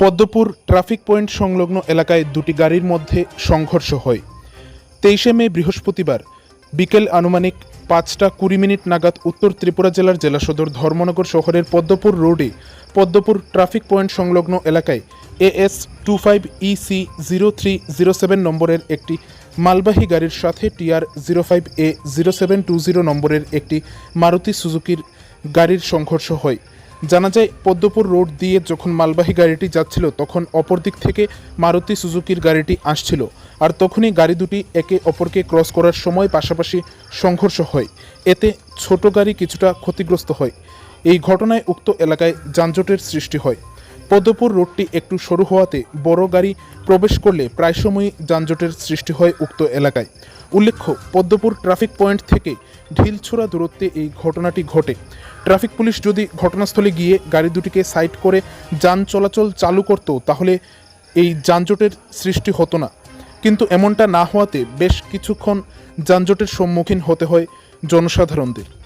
Padmapur traffic point সংলগ্ন এলাকায় দুটি গাড়ির মধ্যে সংঘর্ষ হয়। তেইশে মে বৃহস্পতিবার বিকেল আনুমানিক পাঁচটা কুড়ি মিনিট নাগাদ উত্তর ত্রিপুরা জেলার জেলা সদর ধর্মনগর শহরের পদ্মপুর রোডে পদ্মপুর ট্রাফিক পয়েন্ট সংলগ্ন এলাকায় AS two five EC zero three zero seven নম্বরের একটি মালবাহী গাড়ির সাথে TR zero five A zero seven two zero নম্বরের একটি মারুতি সুজুকির গাড়ির সংঘর্ষ হয়। জানা যায়, পদ্মপুর রোড দিয়ে যখন মালবাহী গাড়িটি যাচ্ছিল, তখন অপর দিক থেকে মারুতি সুজুকির গাড়িটি আসছিল। আর তখনই গাড়ি দুটি একে অপরকে ক্রস করার সময় পাশাপাশি সংঘর্ষ হয়। এতে ছোট গাড়ি কিছুটা ক্ষতিগ্রস্ত হয়। এই ঘটনায় উক্ত এলাকায় যানজটের সৃষ্টি হয়। পদ্মপুর রোডটি একটু সরু হওয়াতে বড় গাড়ি প্রবেশ করলে প্রায় সময়ই যানজটের সৃষ্টি হয় উক্ত এলাকায়। উল্লেখ্য পদ্মপুর ট্রাফিক পয়েন্ট থেকে ঢিলছোড়া দূরত্বে এই ঘটনাটি ঘটে। ট্রাফিক পুলিশ যদি ঘটনাস্থলে গিয়ে গাড়ি দুটিকে সাইড করে যান চলাচল চালু করত, তাহলে এই যানজটের সৃষ্টি হতো না। কিন্তু এমনটা না হওয়াতে বেশ কিছুক্ষণ যানজটের সম্মুখীন হতে হয় জনসাধারণদের।